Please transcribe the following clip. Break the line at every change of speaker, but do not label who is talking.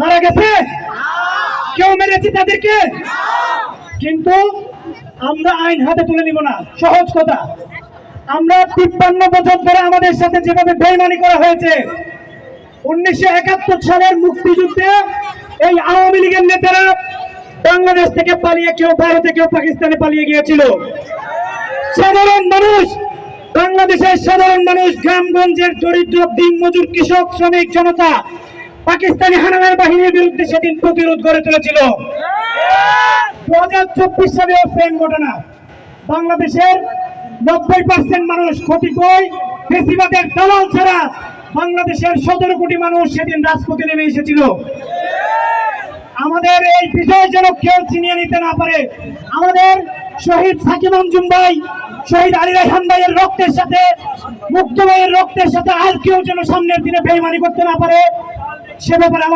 মারা গেছে? কেউ মেরেছে তাদেরকে? কিন্তু আমরা আইন হাতে তুলে নিব না। সহজ কথা। আমরা তিপ্পান্ন বছর ধরে আমাদের সাথে যেভাবে বেইমানি করা হয়েছে, উনিশশো একাত্তর সালের মুক্তিযুদ্ধে এই আওয়ামী লীগের নেতারা বাংলাদেশ থেকে পালিয়ে কেউ ভারতে, কেউ পাকিস্তানে পালিয়ে গিয়েছিল। সাধারণ মানুষ, বাংলাদেশের সাধারণ মানুষ, গ্রামগঞ্জের দরিদ্র দিন মজুর কৃষক, শ্রমিক, জনতা পাকিস্তানি হানাদার বাহিনীর বিরুদ্ধে সেদিন প্রতিরোধ গড়ে তুলেছিল। দু হাজার চব্বিশ সালেও সেম ঘটনা। বাংলাদেশের নব্বই পার্সেন্ট মানুষ ক্ষতিকর বেশিবাদের দালাল ছাড়া বাংলাদেশের সতেরো কোটি মানুষ সেদিন রাজপথে নেমে এসেছিল। আমাদের এই বিজয় যেন কেউ চিনিয়ে নিতে না পারে, আমাদের শহীদ সাকিব আঞ্জুম ভাই, শহীদ আলী রাইহান ভাইয়ের রক্তের সাথে মুক্ত ভাইয়ের রক্তের সাথে আর কেউ যেন সামনের দিনে বেইমানি করতে না পারে। সে ব্যাপারে